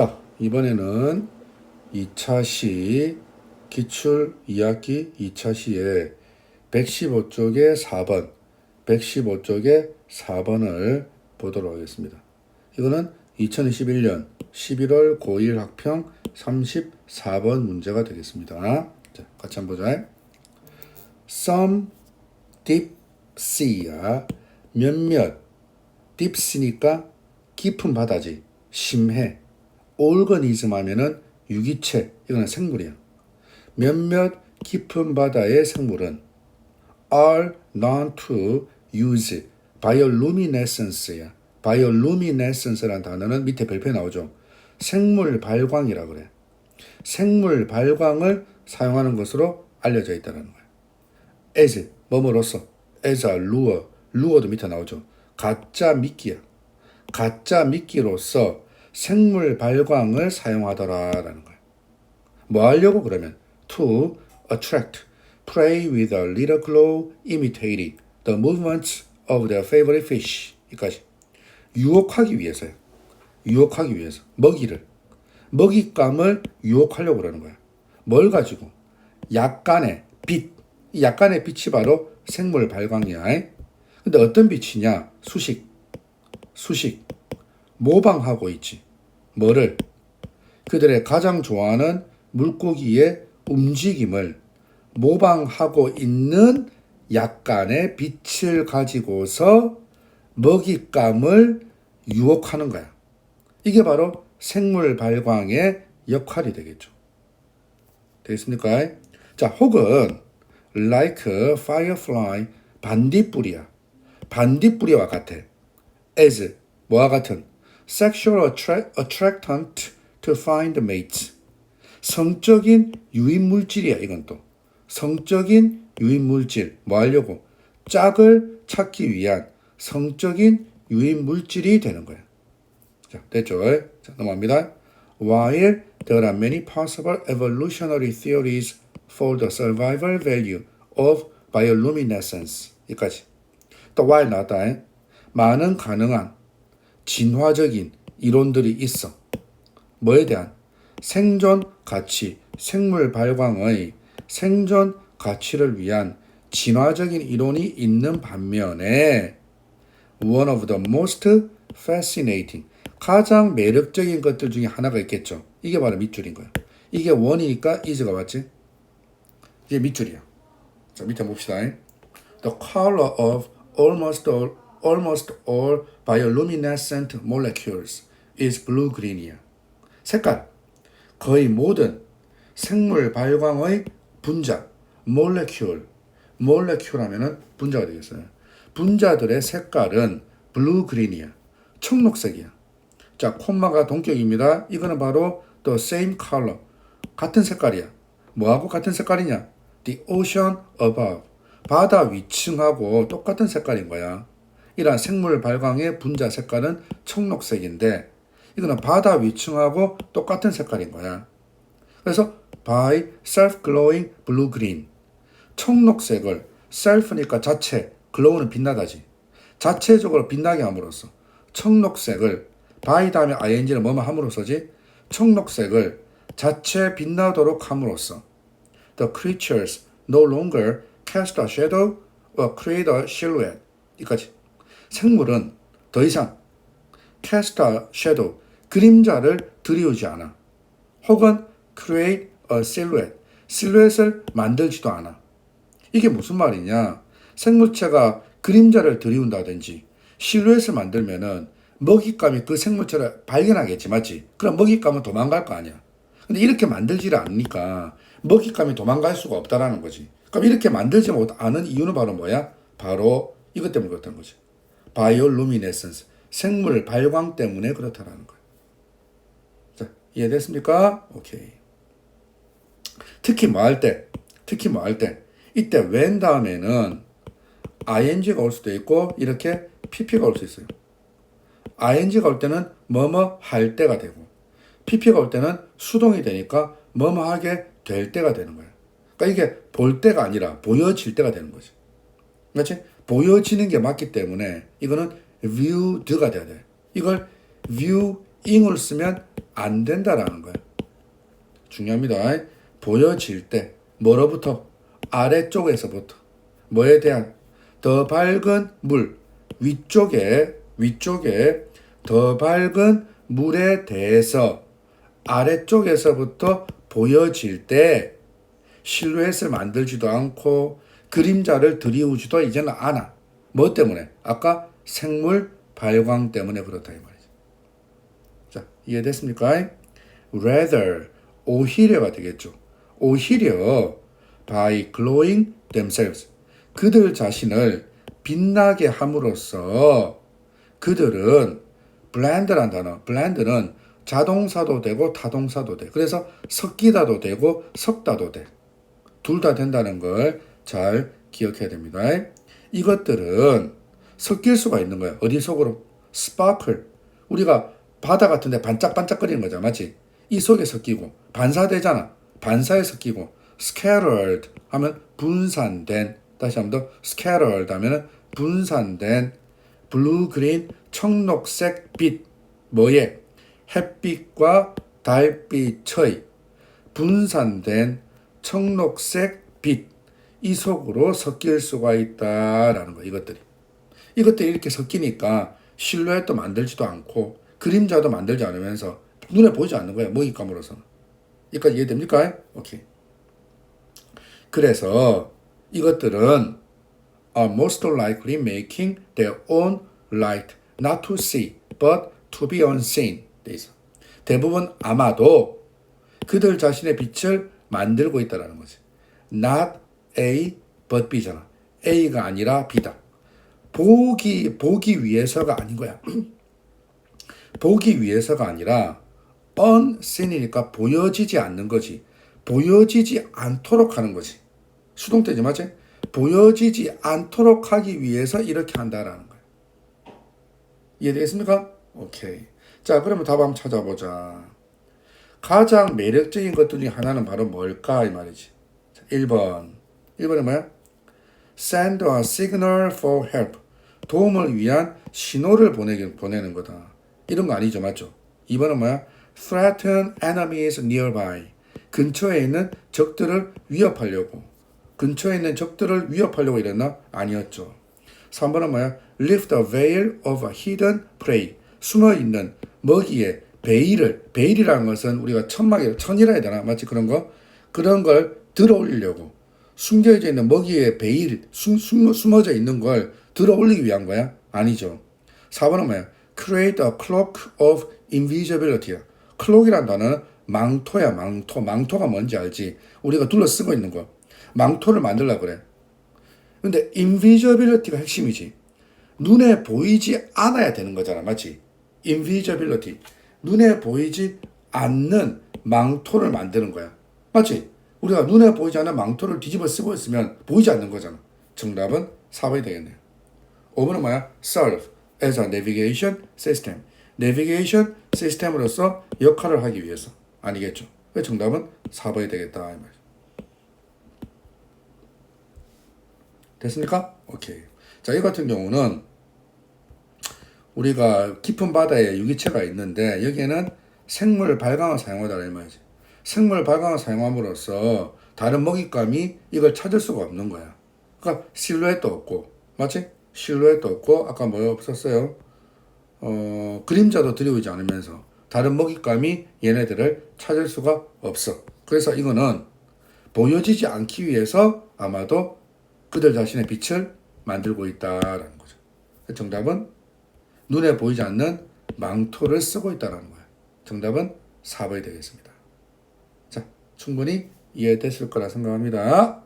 자, 이번에는 2차 시 기출 2학기 2차 시에 115쪽에 4번, 115쪽에 4번을 보도록 하겠습니다. 이거는 2021년 11월 고1 학평 34번 문제가 되겠습니다. 자, 같이 한번 보자. Some deep sea야 몇몇 deep sea니까 깊은 바다지 심해 organism 하면은 유기체 이거는 생물이야. 몇몇 깊은 바다의 생물은 are known to use bioluminescence야. bioluminescence라는 단어는 밑에 별표에 나오죠. 생물 발광이라 그래. 생물 발광을 사용하는 것으로 알려져 있다는 거야. as 뭐뭐로서 as a lure lure도 밑에 나오죠. 가짜 미끼야. 가짜 미끼로서 생물 발광을 사용하더라라는 거야. 뭐 하려고 그러면 to attract prey with a little glow imitating the movements of their favorite fish 이까지 유혹하기 위해서요. 유혹하기 위해서 먹이를 먹잇감을 유혹하려고 그러는 거야. 뭘 가지고 약간의 빛, 이 약간의 빛이 바로 생물 발광이야. 근데 어떤 빛이냐? 수식, 수식, 모방하고 있지. 뭐를? 그들의 가장 좋아하는 물고기의 움직임을 모방하고 있는 약간의 빛을 가지고서 먹잇감을 유혹하는 거야. 이게 바로 생물 발광의 역할이 되겠죠. 되겠습니까? 자, 혹은 like firefly 반딧불이야. 반딧불이와 같아. as 뭐와 같은 sexual attract, attractant to find mates. 성적인 유인 물질이야, 이건 또. 성적인 유인 물질. 뭐 하려고? 짝을 찾기 위한 성적인 유인 물질이 되는 거야. 자, 됐죠? 자, 넘어갑니다. While there are many possible evolutionary theories for the survival value of bioluminescence. 여기까지. 또 while 나왔다. 많은 가능한 진화적인 이론들이 있어. 뭐에 대한? 생존 가치, 생물 발광의 생존 가치를 위한 진화적인 이론이 있는 반면에 one of the most fascinating 가장 매력적인 것들 중에 하나가 있겠죠. 이게 바로 밑줄인 거야. 이게 원이니까 is가 맞지? 이게 밑줄이야. 자, 밑에 봅시다. The color of almost all, almost all bioluminescent molecules is blue-green이야. 색깔. 거의 모든 생물 발광의 분자, molecule, molecule 하면은 분자가 되겠어요. 분자들의 색깔은 blue-green이야. 청록색이야. 자, 콤마가 동격입니다. 이거는 바로 the same color. 같은 색깔이야. 뭐하고 같은 색깔이냐? The ocean above. 바다 위층하고 똑같은 색깔인 거야. 이러한 생물 발광의 분자 색깔은 청록색인데 이거는 바다 위층하고 똑같은 색깔인 거야. 그래서 by self-glowing blue-green. 청록색을 self니까 자체, glow는 빛나다지. 자체적으로 빛나게 함으로써 청록색을 by 다음에 ing를 뭐뭐 함으로써지 청록색을 자체 빛나도록 함으로써 the creatures no longer cast a shadow or create a silhouette 이까지 생물은 더 이상 a shadow 그림자를 들이우지 않아 혹은 create a silhouette 실루엣을 만들지도 않아 이게 무슨 말이냐 생물체가 그림자를 들이운다든지 실루엣을 만들면은 먹잇감이 그 생물체를 발견하겠지, 맞지? 그럼 먹잇감은 도망갈 거 아니야. 근데 이렇게 만들지를 않으니까 먹잇감이 도망갈 수가 없다라는 거지. 그럼 이렇게 만들지 못하는 이유는 바로 뭐야? 바로 이것 때문에 그렇다는 거지. 바이올루미네센스, 생물 발광 때문에 그렇다라는 거야. 자, 이해됐습니까? 오케이. 특히 뭐 할 때, 특히 뭐 할 때, 이때 when 다음에는 ing가 올 수도 있고 이렇게 pp가 올 수 있어요. ing가 올 때는 뭐뭐 할 때가 되고 pp가 올 때는 수동이 되니까 뭐뭐 하게 될 때가 되는 거예요. 그러니까 이게 볼 때가 아니라 보여질 때가 되는 거지. 그렇지? 보여지는 게 맞기 때문에 이거는 viewed가 돼야 돼. 이걸 viewing을 쓰면 안 된다라는 거예요. 중요합니다. 보여질 때 뭐로부터 아래쪽에서부터 뭐에 대한 더 밝은 물 위쪽에 위쪽에 더 밝은 물에 대해서 아래쪽에서부터 보여질 때 실루엣을 만들지도 않고 그림자를 들이우지도 이제는 않아. 뭐 때문에? 아까 생물 발광 때문에 그렇다 이 말이죠. 자, 이해됐습니까? rather 오히려가 되겠죠. 오히려 by glowing themselves 그들 자신을 빛나게 함으로써 그들은 blend란 단어 blend는 자동사도 되고 타동사도 돼. 그래서 섞이다도 되고 섞다도 돼. 둘 다 된다는 걸 잘 기억해야 됩니다. 이것들은 섞일 수가 있는 거야. 어디 속으로? 스파클. 우리가 바다 같은데 반짝반짝거리는 거잖아. 맞지? 이 속에 섞이고 반사되잖아. 반사에 섞이고 scattered 하면 분산된 다시 한 번 더 scattered 하면 분산된 블루 그린 청록색 빛 뭐에 햇빛과 달빛의 분산된 청록색 빛 이 속으로 섞일 수가 있다라는 거 이것들이 이것들이 이렇게 섞이니까 실루엣도 만들지도 않고 그림자도 만들지 않으면서 눈에 보이지 않는 거예요 먹잇감으로서는 여기까지 이해됩니까? 오케이 그래서 이것들은 are most likely making their own light not to see but to be unseen 돼 있어. 대부분 아마도 그들 자신의 빛을 만들고 있다라는 거지. not A but B잖아. A가 아니라 B다. 보기 보기 위해서가 아닌 거야. 보기 위해서가 아니라 unseen이니까 보여지지 않는 거지. 보여지지 않도록 하는 거지. 수동태지 맞지? 보여지지 않도록 하기 위해서 이렇게 한다라는 거야. 이해되겠습니까? 오케이. 자, 그러면 답 한번 찾아보자. 가장 매력적인 것 중에 하나는 바로 뭘까? 이 말이지. 자, 1번. 1번은 뭐야? Send a signal for help. 도움을 위한 신호를 보내기, 보내는 거다. 이런 거 아니죠. 맞죠? 2번은 뭐야? Threaten enemies nearby. 근처에 있는 적들을 위협하려고. 근처에 있는 적들을 위협하려고 이랬나? 아니었죠. 3번은 뭐야? Lift the veil of a hidden prey. 숨어 있는 먹이의 베일을 베일이라는 것은 우리가 천막에 천이라 해야 되나? 마치 그런 거 그런 걸 들어 올리려고 숨겨져 있는 먹이의 베일 숨, 숨, 숨어져 있는 걸 들어 올리기 위한 거야? 아니죠. 4번은 뭐야? Create a cloak of invisibility야. 클록이란 단어는 망토야, 망토. 망토가 뭔지 알지? 우리가 둘러 쓰고 있는 거. 망토를 만들라 그래. 근데 invisibility가 핵심이지. 눈에 보이지 않아야 되는 거잖아. 맞지? invisibility. 눈에 보이지 않는 망토를 만드는 거야. 맞지? 우리가 눈에 보이지 않는 망토를 뒤집어 쓰고 있으면 보이지 않는 거잖아. 정답은 4번이 되겠네요. 5번은 뭐야? serve as a navigation system. 내비게이션 시스템으로서 역할을 하기 위해서. 아니겠죠? 그 정답은 4번이 되겠다. 이 말이죠. 됐습니까? 오케이. 자, 이 같은 경우는 우리가 깊은 바다에 유기체가 있는데 여기에는 생물 발광을 사용하다 이 말이지. 생물 발광을 사용함으로써 다른 먹잇감이 이걸 찾을 수가 없는 거야. 그러니까 실루엣도 없고, 맞지? 실루엣도 없고 아까 뭐 없었어요? 어, 그림자도 들이오지 않으면서 다른 먹잇감이 얘네들을 찾을 수가 없어. 그래서 이거는 보여지지 않기 위해서 아마도 그들 자신의 빛을 만들고 있다라는 거죠. 정답은 눈에 보이지 않는 망토를 쓰고 있다는 거예요. 정답은 4번이 되겠습니다. 자, 충분히 이해됐을 거라 생각합니다.